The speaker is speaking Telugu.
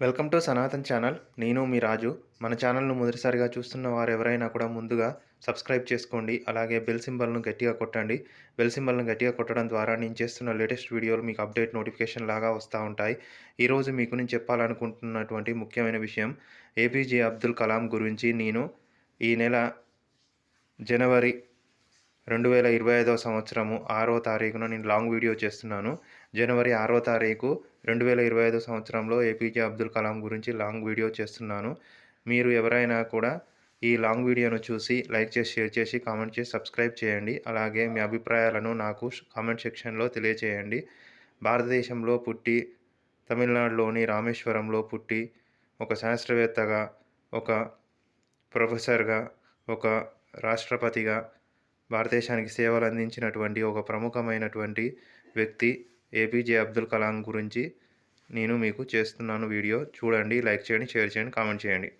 Welcome to Sanatan channel. నేను మీ రాజు. మన ఛానల్ను మొదటిసారిగా చూస్తున్న వారు ఎవరైనా కూడా ముందుగా సబ్స్క్రైబ్ చేసుకోండి. అలాగే బెల్ సింబల్ను గట్టిగా కొట్టండి. బెల్ సింబల్ను గట్టిగా కొట్టడం ద్వారా నేను చేస్తున్న లేటెస్ట్ వీడియోలు మీకు అప్డేట్ నోటిఫికేషన్ లాగా వస్తూ ఉంటాయి. ఈరోజు మీకు నేను చెప్పాలనుకుంటున్నటువంటి ముఖ్యమైన విషయం ఏపీజే అబ్దుల్ కలాం గురించి. నేను ఈ నెల జనవరి రెండు వేల ఇరవై ఐదవ సంవత్సరము ఆరో తారీఖున నేను లాంగ్ వీడియో చేస్తున్నాను. జనవరి ఆరో తారీఖు రెండు వేల ఇరవై ఐదో సంవత్సరంలో ఏపీజే అబ్దుల్ కలాం గురించి లాంగ్ వీడియో చేస్తున్నాను. మీరు ఎవరైనా కూడా ఈ లాంగ్ వీడియోను చూసి లైక్ చేసి షేర్ చేసి కామెంట్ చేసి సబ్స్క్రైబ్ చేయండి. అలాగే మీ అభిప్రాయాలను నాకు కామెంట్ సెక్షన్లో తెలియచేయండి. భారతదేశంలో పుట్టి తమిళనాడులోని రామేశ్వరంలో పుట్టి ఒక శాస్త్రవేత్తగా ఒక ప్రొఫెసర్గా ఒక రాష్ట్రపతిగా భారతదేశానికి సేవలు అందించినటువంటి ఒక ప్రముఖమైనటువంటి వ్యక్తి ఏపీజే అబ్దుల్ కలాం గురించి నేను మీకు చేస్తున్నాను వీడియో. చూడండి లైక్ చేయండి షేర్ చేయండి కామెంట్ చేయండి.